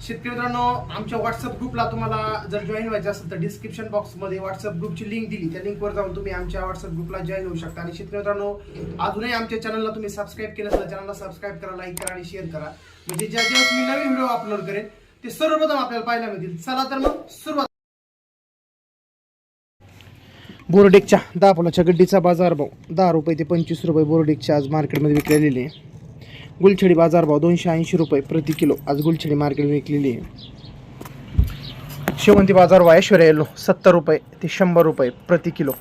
शेतकरी मित्रांनो आमच्या व्हॉट्सअप ग्रुपला तुम्हाला जर जॉईन व्हायचं असेल तर डिस्क्रिप्शन बॉक्समध्ये व्हॉट्सअप ग्रुपची लिंक दिली. त्या लिंकवर जाऊन तुम्ही आमच्या व्हॉट्सअप ग्रुपला जॉईन होऊ शकता. आणि शेतकरी मित्रांनो अजूनही आमच्या चॅनलला तुम्ही सबस्क्राईब केलं असेल चॅनलला सबस्क्राईब करा लाईक करा आणि शेअर करा. म्हणजे ज्या दिवस मी नवीन व्हिडिओ अपलोड करेन ते सर्वप्रथम आपल्याला पाहायला मिळतील. चला तर मग सुरुवात. बोर्डेकच्या दहा फुलाच्या गड्डीचा बाजार भाव दहा रुपये ते पंचवीस रुपये बोर्डेकच्या आज मार्केटमध्ये विकलेली. आहे गुलछडी बाजारभाव दोनशे ऐंशी रुपये प्रति किलो. आज गुलछडी मार्केट विकलेली आहे. शेवंती बाजारभाव ऐश्वर्या येलो सत्तर रुपये ते शंभर रुपये प्रति किलो.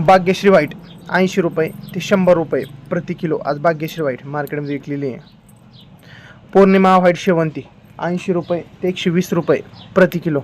भाग्यश्री व्हाईट ऐंशी रुपये ते शंभर रुपये प्रति किलो. आज भाग्यश्री व्हाईट मार्केटमध्ये विकलेली आहे. पौर्णिमा व्हाईट शेवंती ऐंशी रुपये ते एकशे वीस रुपये प्रति किलो.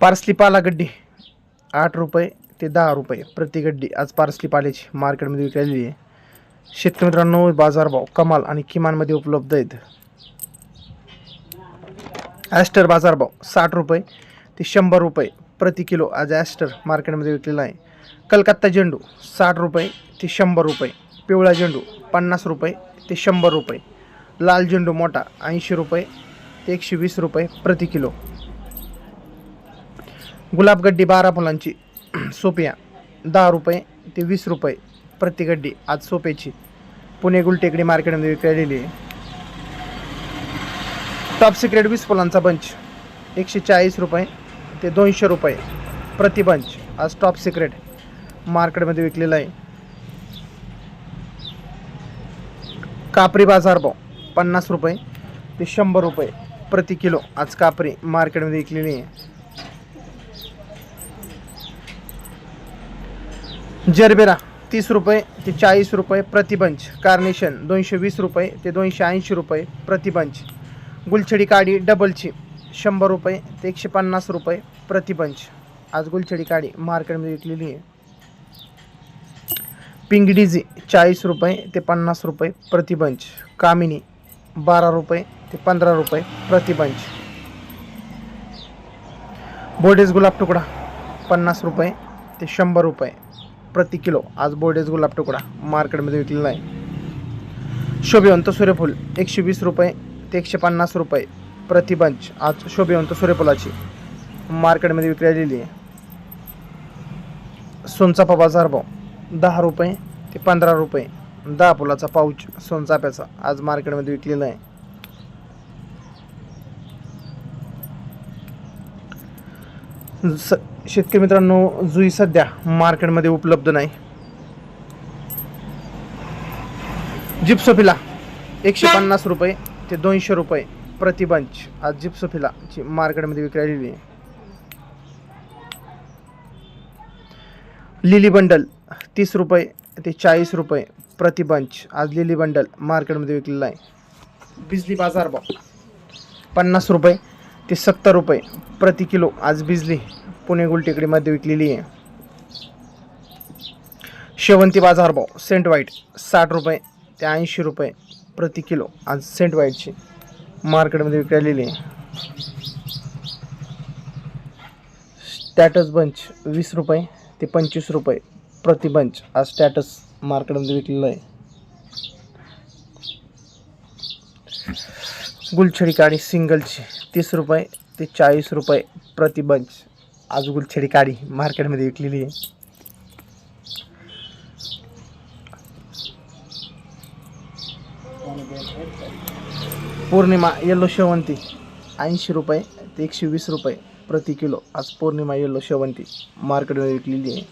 पार्सली पालागड्डी आठ रुपये ते दहा रुपये प्रति गड्डी. आज पार्सली पाल्याची मार्केटमध्ये विकलेली आहे. शेतकरी मित्रांनो बाजारभाव कमाल आणि किमानमध्ये उपलब्ध आहेत. ॲस्टर बाजारभाव साठ रुपये ते शंभर रुपये प्रति किलो आज ॲस्टर मार्केटमध्ये विकलेला आहे. कलकत्ता झेंडू साठ रुपये ते शंभर रुपये पिवळा झेंडू पन्नास रुपये ते शंभर रुपये लाल झेंडू मोठा ऐंशी रुपये ते एकशे वीस रुपये प्रति किलो. गुलाबगड्डी बारा फुलांची सोपिया दहा रुपये ते वीस रुपये प्रति गड्डी आज सोप्याची. पुणे गुलटेकडी मार्केटमध्ये विकलेली आहे. टॉप सिक्रेट वीस फुलांचा बंच एकशे चाळीस रुपये ते दोनशे रुपये प्रति बंच आज टॉप सिक्रेट मार्केटमध्ये विकलेला आहे. कापरी बाजारभाव पन्नास रुपये ते शंभर रुपये प्रति किलो आज कापरी मार्केटमध्ये विकलेली आहे. जरबेरा तीस रुपये ते चाळीस रुपये प्रतिबंच. कार्नेशन दोनशे वीस रुपये ते दोनशे ऐंशी रुपये प्रतिबंच. गुलछडी काडी डबलची शंभर रुपये ते एकशे पन्नास रुपये प्रतिबंच. आज गुलछडी काडी मार्केटमध्ये विकलेली आहे. पिंगडीजी डिझी चाळीस रुपये ते पन्नास रुपये प्रतिबंच. कामिनी बारा रुपये ते पंधरा रुपये प्रतिबंच. बोडेज गुलाब तुकडा पन्नास रुपये ते शंभर रुपये प्रति किलो. आज बोर्डेज गुलाब तुकडा. मार्केटमध्ये विकलेला आहे शोभिवंत सूर्यफूल एकशे वीस रुपये ते एकशे पन्नास रुपये प्रतिबंच आज शोभिवंत सूर्यफुलाची मार्केटमध्ये विकलेली आहे. सोनचाफा बाजार भाव दहा रुपये ते पंधरा रुपये. दहा फुलाचा पाऊच सोनचाप्याचा आज मार्केटमध्ये विकलेला आहे. स शेतकरी मित्रांनो जुई सध्या मार्केटमध्ये उपलब्ध नाही. जिप्सोफिला एकशे पन्नास रुपये ते दोनशे रुपये प्रतिबंच आज आज जिप्सोफिलाची मार्केटमध्ये विकलेली आहे. लिली बंडल तीस रुपये ते चाळीस रुपये प्रतिबंच आज लिली बंडल मार्केटमध्ये विकलेला आहे. बिजली बाजार भाव पन्नास रुपये ते सत्तर रुपये प्रति किलो आज बिजली पुणे गुलटेकडीमध्ये विकलेली आहे. शेवंती बाजारभाव सेंट वाईट साठ रुपये ते ऐंशी रुपये प्रति किलो. आज सेंट वाईटची मार्केटमध्ये विकलेली आहे. स्टॅटस बंच वीस रुपये ते पंचवीस रुपये प्रति बंच आज स्टॅटस मार्केटमध्ये विकलेलं आहे. गुलछडी काडी सिंगलची तीस रुपये ते चाळीस रुपये प्रति बंच. आज छेडी काडी मार्केटमध्ये विकलेली आहे. पौर्णिमा येलो शेवंती ऐंशी रुपये ते एकशे वीस रुपये प्रति किलो. आज पौर्णिमा येलो शेवंती मार्केटमध्ये विकलेली आहे.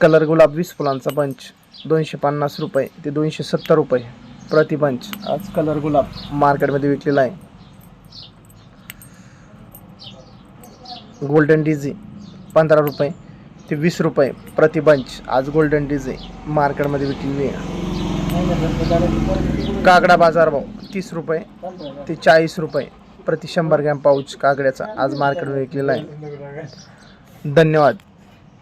कलर गुलाब वीस फुलांचा बंच दोनशे पन्नास रुपये ते दोनशे सत्तर रुपये प्रति बंच आज कलर गुलाब मार्केटमध्ये विकलेला आहे. गोल्डन डीझी पंधरा रुपये. ते वीस रुपये. प्रति बंच आज गोल्डन डीझी मार्केटमध्ये विकली आहे. कागडा बाजारभाव तीस रुपये. ते चाळीस रुपये. प्रति शंभर ग्रॅम पाऊच कागड्याचा आज मार्केटमध्ये विकलेला आहे. धन्यवाद.